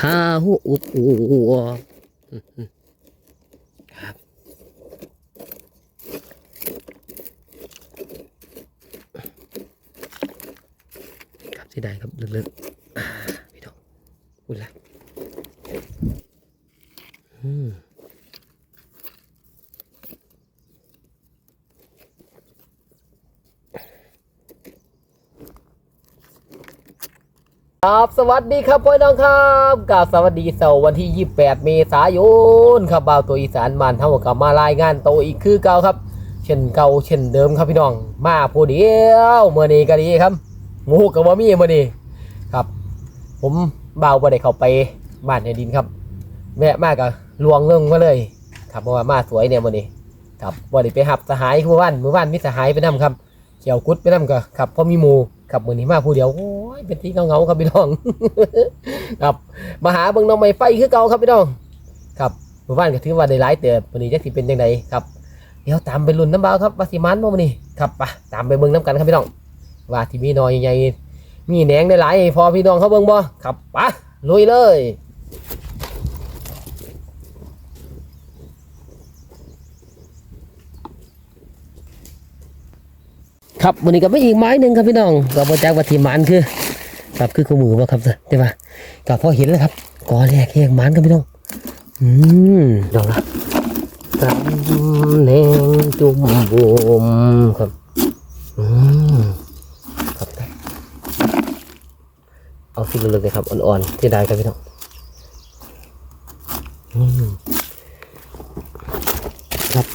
ข้าวอุบอัวครับครับสิได้ครับลึกๆอ่าพี่น้องพูดละอืม ครับสวัสดีครับพ่อน้องครับกับสวัสดีเสาร์วันที่ 28 เมษายนครับบ่าวตัวอีสานบ้านเท่ากับมารายงานโตวอีกคือเก่าครับ เช่นเก่าเช่นเดิมครับพี่น้อง มาผู้เดียวเมื่อนี้ก็ดีครับหมูกับว่ามีเมื่อนี้ครับ ผมบ่าวบ่ได้เข้าไปบ้านในดินครับแวะมากกับลวงเรื่องมาเลย ครับเพราะว่ามาสวยเนี่ยเมื่อนี้ครับบ่ได้ไปหับสหายเมื่อวานเมื่อวานมีสหายไปนํครับเขียวกุดไปนํก็ครับเพราะมีหมู ครับมือนี้มาผู้เดียวโอ้ยเป็นที่เงาๆครับพี่น้อง ครับมาหาเบิ่งน้องไม้ไฟคือเก่าครับพี่น้อง ครับหมู่บ้านก็ถือว่าได้หลายเติบมือนี้จักสิเป็นยังไงครับเดี๋ยวตามไปลุ้นน้ำเบาครับวาสิมันบ่มือนี้ครับปะตามไปเบิ่งน้ำกันครับพี่น้องว่าที่มีน้อยใหญ่มีแหนงได้หลายพอพี่น้องเขาเบิ่งบ่ครับปะลุยเลย ครับวันนี้ก็ไม่อีกไม้หนึ่งครับพี่น้องก็บอจากวัตถิมานคือครับคือคู่มือว่าครับใช่ปะก็พอเห็นแล้วครับกอแรกแยกมันครับพี่น้องอืมดอกละตำแหน่งจุ่มบุมครับอืมครับเอาสิ่งลึกๆเลยครับอ่อนๆที่ได้ครับพี่น้องอืมครับ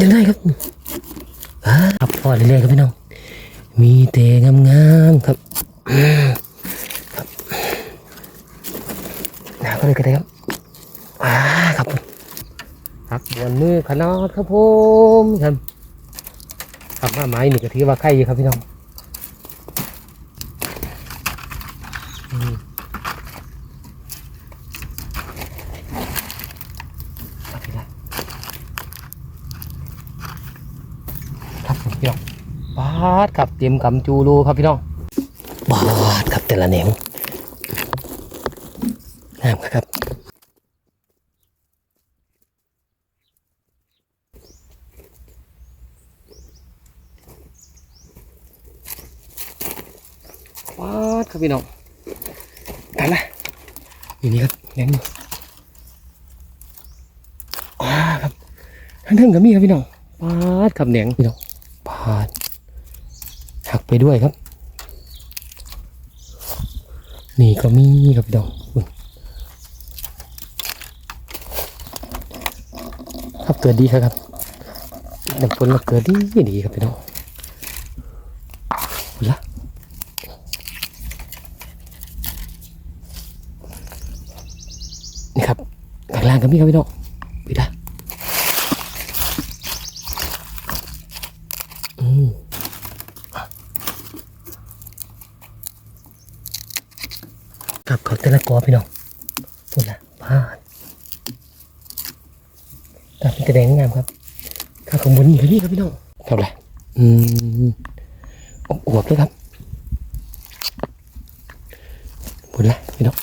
ยังได้ครับอ่าครับพอ เรื่อยๆครับพี่น้อง มีแต่งามๆครับอืมครับหนาก็เลยก็ได้ครับอ่าครับผมครับบนมือขนาดครับผมครับครับมาไม้นี่ก็ถือว่าไข่อยู่ครับพี่น้องอืมครับพี่น้องครับผมพี่น้อง บา ดครับเตรียมกำจูรูครับพี่น้องบาดครับแต่ละแหนวงามครับบาดครับพี่น้องกันละอยู่นี่ครับแหนงหนึ่งอ่าครับทั้งทั้งกับมีครับพี่น้องบาดครับแหนงพี่น้องบาด ไปด้วยครับ นี่ก็มีครับพี่น้องครับเกิดดีครับครับน้ำฝนเราเกิดดีดีครับพี่น้องอุ๊ยละนี่ครับข้างล่างก็มีครับพี่น้องไปละอืม ครับเขาแต่ละกอพี่น้องพูดละพลาดครับเป็นกระแดงงามครับข้าวของบนนี่ครับพี่ครับพี่น้องเท่าไหร่อืมอบอวบเลยครับพูดละพี่น้อง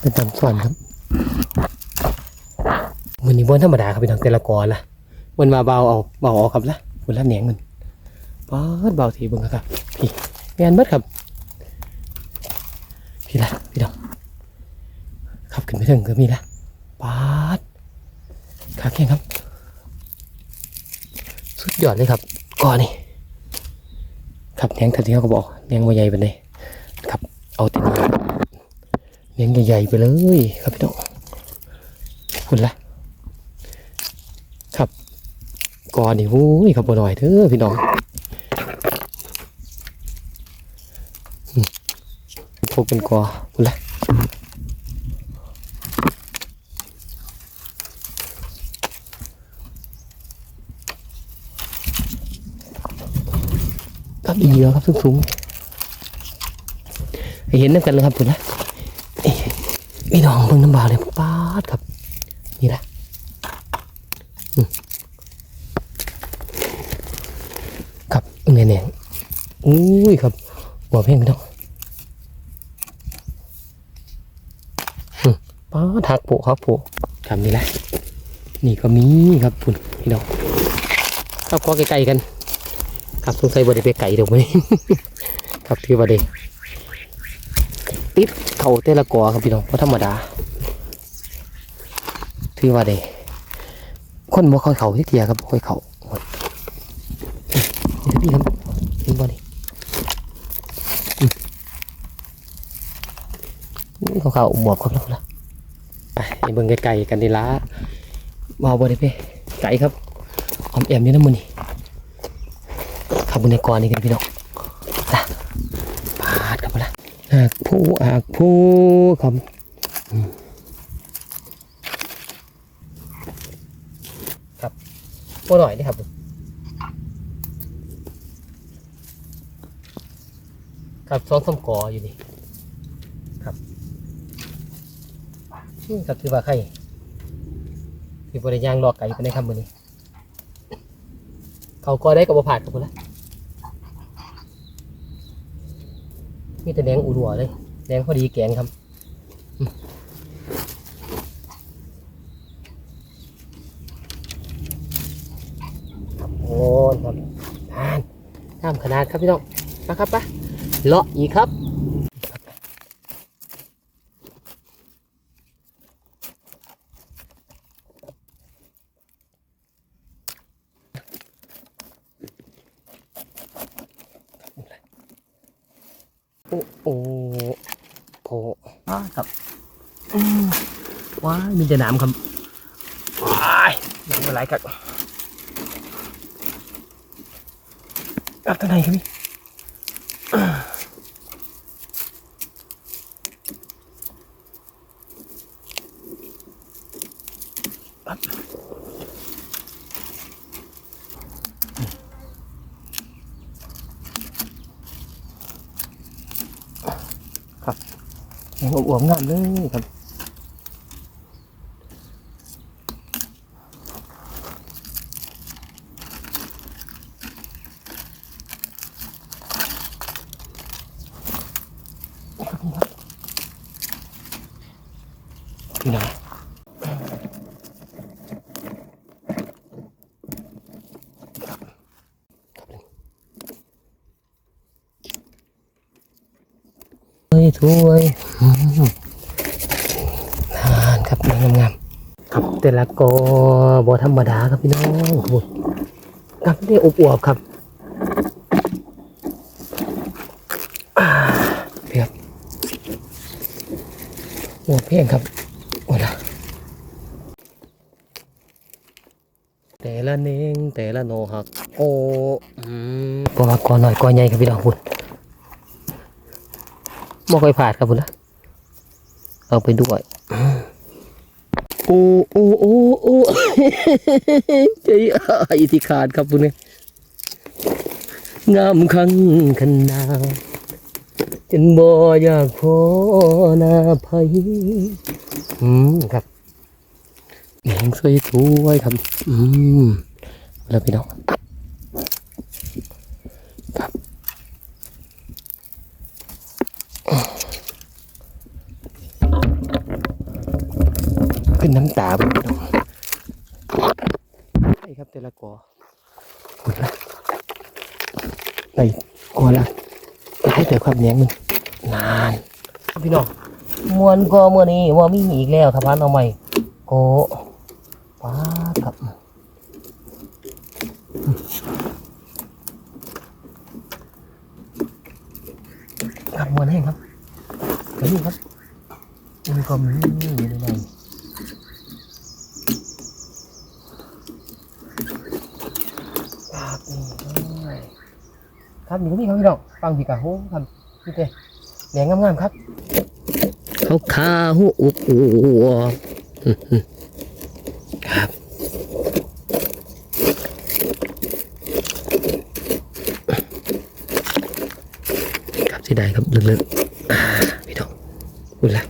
เป็นตอนสอนครับมือนี้บนธรรมดาครับพี่น้องแต่ละกอละ มันมาเบาเอาเบาออกครับละมันละแหนียงมันป๊าดเบาทีบิ่งครับ พี่แมนเบิดครับ พี่ละพี่ดอกขับขึ้นไปถึงก็มีละปาดขาแข็งครับ สุดยอดเลยครับก่อนนี่ครับแหนงทันทีเขาก็บอกแหนงมใหญ่ไปเลยครับเอาต่นี้แหนงใหญ่ๆไปเลย ครับพี่ดอกคุณละ ครับ กอนี่วู้ยครับบ่หน่อยเถอะพี่น้องพวกเป็นกอพุ่นละครับดีแล้วครับสูงๆให้เห็นน้ำกันเลยครับพุ่นละเอ้ยพี่น้องเบิ่งน้ำบาเลยป๊าดครับ นี่ละ แน่ๆอุ้ย ครับหัวเพ่งพี่น้องอืมป้าดหักโปะหักโปะทำนี่แหละ นี่ก็มีครับคุณพี่น้องเข้าก็ใกล้ๆกัน ครับสงสัยบ่ได้ไปไก่เดี๋ยวนี้ครับที่ว่าได้ติดเขาแต่ละกอครับพี่น้องเพราะธรรมดาถือว่าได้คนบ่ค่อยเขาที่เทียครับบ่ค่อยเขาโอ้ยนี่พี่ครับเห็นบ่นี่อืมนี่ เขาเขาหมวกครับแล้วไปไปเบิ่งไกลๆกันดีละมาบ่ได้ไปไก่ครับออมแอมอยู่น้ำมือนี่ขับบนในกอนี่กันพี่น้องจ้ะปาดครับละอากผู้อากผู้ครับครับบ่หน่อยนี่ครับครับซ้อนส้มกออยู่นี่ครับ นี่ก็คือว่าใครที่บริยางรอไก่ไปในคำมือนี้ เขาก็ได้กับบ่ผ่านกับพุ่นละมีแต่แดงอุ่นหัวเลยแดงพอดีแกงครับอืมครับโอ้ครับทานตามขนาดครับพี่น้องมาครับปะเลาะอีกครับ โอ้โอ้โผอ่าครับอืมว้ายมีแต่น้ำครับว้ายน้ำอะไรครับอับตัวไหนครับพี่อ่าอับ ยังอวบๆงามเลยครับพี่น้องเฮ้ยถ้วย อืมทานครับงามงามครับแต่ละกอบอธรรมดาครับพี่น้องครับครับได้อบอวบครับเพียบอวบเพียงครับโอ้ละแต่ละเน่งแต่ละโนหักโอ้อืมกว่ากอหน่อยกอใหญ่ครับพี่น้องคุณบ่ค่อยผ่านครับคุณนะ เอาไปด้วยโอ้โอ้โอ้โอ้ใจอายที่ขาดครับคุณเนี่ยงามคังขนาดจนบ่อยากพอน้าภัยอืมครับแหงสวยถวยครับ อืมแล้วพี่น้อง ขึ้นน้ำตาไปพี่น้องใช่ครับแต่ละกอหมดละในกอละให้เดี๋ยวความแย้งมันนานพี่น้องมวนกอเมื่อนี้ว่ามีอีกแล้วครับพันเอาใหม่โกป้าครับครับมวนให้ครับเดี๋ยวนี้ครับมีความนี่อยู่ในใน ครับนี่ด้วย ครับนี่ก็มีครับพี่น้องฟังพี่กะโหครับพี่เต้แหนงงามๆครับเขาขาหูอกอวครับครับสิได้ครับลึกๆพี่น้องพูดละ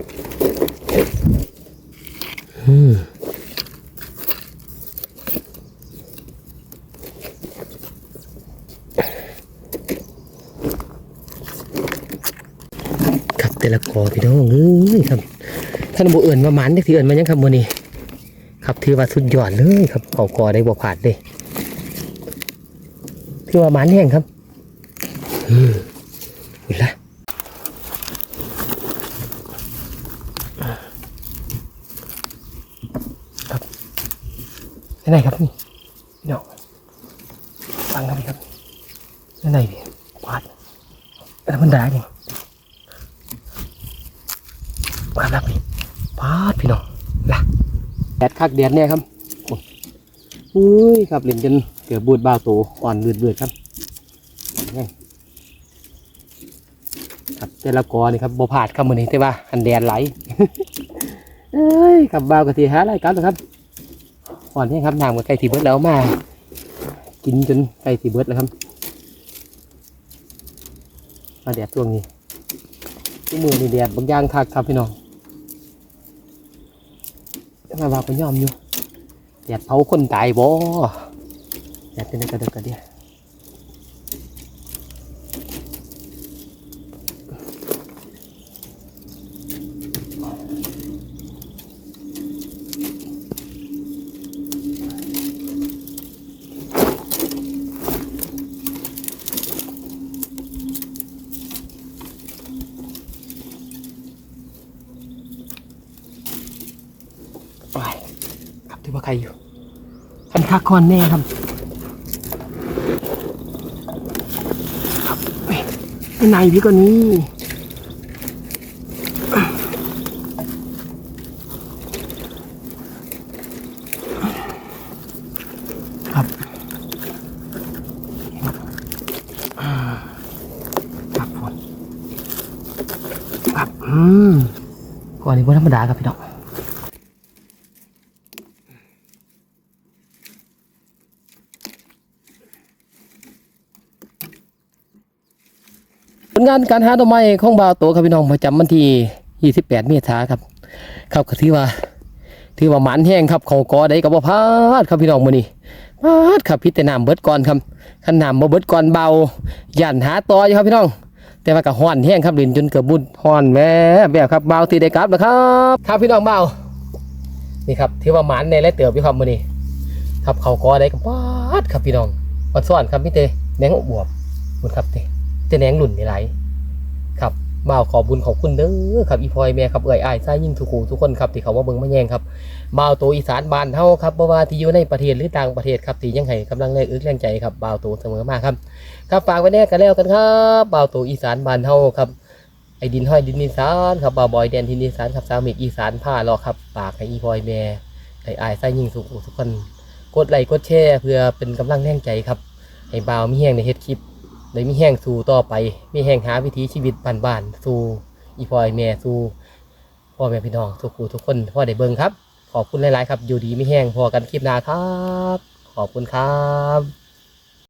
อืม แต่ละกอพี่น้องเอ้ยครับ ท่านบ่เอิ้นว่าหมันจักสิเอิ้นมาหยังครับมือนี้ครับถือว่าสุดยอดเลยครับเขากอได้บ่พลาดเด้ถือว่าหมันแห้งครับอืมอุ่นละครับยังไงครับนี่พี่น้องฟังครับพี่ครับยังไงพี่ปาดแล้วมันด่าจริงมาแล้วพี่ ปาดพี่น้องละแดดคักแดดเนี่ยครับอ้ยอุ้ยครับเล่นจนเกือบบูดบ้าโตอ่อนเบือดเบือดครับนี่ครับแต่ละกอนี่ครับบ่ผาดครับมือนี้แต่ว่าอันแดดไหลเอ้ยครับบ่ากะสิหารายการนะครับก่อนที่ครับน้ำก็ใกล้สิเบิดแล้วมา กินจนใกล้สิเบิดแล้วครับมาแดดช่วงนี้ที่มือนี่แดดบางอย่างคักครับพี่น้อง มาว่าก็ยอมอยู่แดดเผาคนตายบ่แดดเป็นกระเดกกระเดีย ไป ครับถือว่าใครอยู่คันคักคอนแน่ครับครับเฮ้ยข้างในพี่ก็นี้ครับครับผมครับอืมก่อนนี้บนธรรมดาครับพี่น้อง ผลงานการหาดอกไม้ของบ่าวโตครับพี่น้องประจำวันที่ 28 เมษายนครับ ครับก็ถือว่าถือว่าหมันแห้งครับเขากอได้กับบ่พาดครับพี่น้องมื้อนี้พาดครับพิจารณาเบิดก่อนครับคันน้ำบ่เบิดก่อนเบาย่านหาต่ออยู่ครับพี่น้อง แต่ว่าก็ฮ้อนแห้งครับลินจนเกือบบุญฮ้อนแวบแบบครับเบาตีได้กลับแล้วครับ ครับพี่น้องเบานี่ครับถือว่าหมันในและเติบอยู่ครับมื้อนี้ครับเขากอได้กับพาดครับพี่น้องอัดซ้อนครับมีแต่แหนงบวบบุญครับเต จะแหนงหลุ่นนี่ไหลครับมาขอบุญขอบคุณเด้อครับอีพอยแม่ครับเอ่ยอ้ายซ้ายยิ่งทุกคูทุกคนครับที่เขาว่าเบิ่งมาแย่งครับบ่าวโตอีสานบานเฮาครับบ่ว่าที่อยู่ในประเทศหรือต่างประเทศครับที่ยังให้กำลังแรงอึกแรงใจครับบ่าวโตเสมอมาครับ ครับฝากไว้แน่กันแล้วกันครับบ่าวโตอีสานบานเฮาครับไอ้ดินห้อยดินอีสานครับบ่าวบอยแดนทินอีสานครับสาวเมกอีสานผ้ารอครับฝากให้อีพอยแม่ไอ้อ้ายซ้ายยิ่งทุกคูทุกคนกดไลค์กดแชร์เพื่อเป็นกำลังแรงใจครับให้บ่าวมีแห้งในเฮ็ดคลิป เลยมีแห้งสู่ต่อไป มีแห้งหาวิถีชีวิตบ้านๆสู่อีพอยแม่สู่พ่อแม่พี่น้องทุกคู่ทุกคนพ่อได้เบิ่งครับ ขอบคุณหลายๆครับ อยู่ดีไม่แห้งพอกันคลิปหน้าครับ ขอบคุณครับ